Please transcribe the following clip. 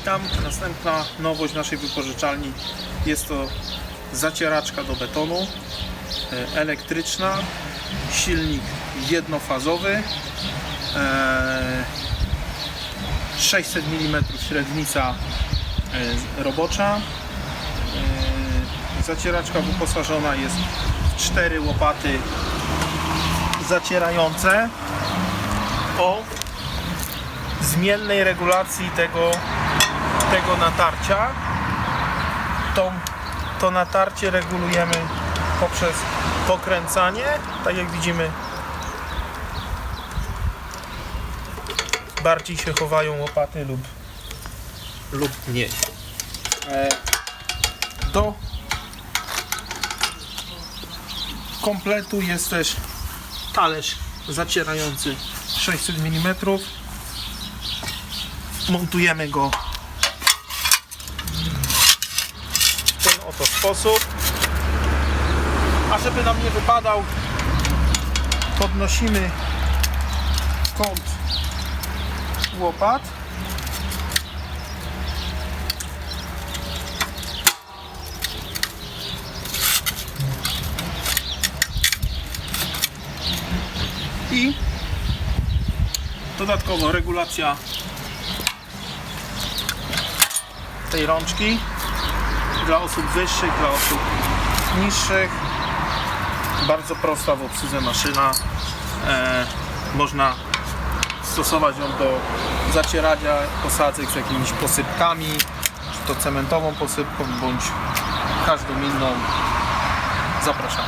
Witam. Następna nowość naszej wypożyczalni jest to zacieraczka do betonu e, elektryczna, silnik jednofazowy, e, 600 mm średnica e, robocza. E, Zacieraczka wyposażona jest w cztery łopaty zacierające o zmiennej regulacji tego, tego natarcia. To, to natarcie regulujemy poprzez pokręcanie, tak jak widzimy bardziej się chowają łopaty lub, lub mniej. E, do kompletu jest też talerz zacierający 600 mm montujemy go oto sposób. A żeby nam nie wypadał podnosimy kąt łopat. I dodatkowo regulacja tej rączki dla osób wyższych, dla osób niższych. Bardzo prosta w obsłudze maszyna. E, można stosować ją do zacierania posadzek z jakimiś posypkami, czy to cementową posypką, bądź każdą inną. Zapraszam.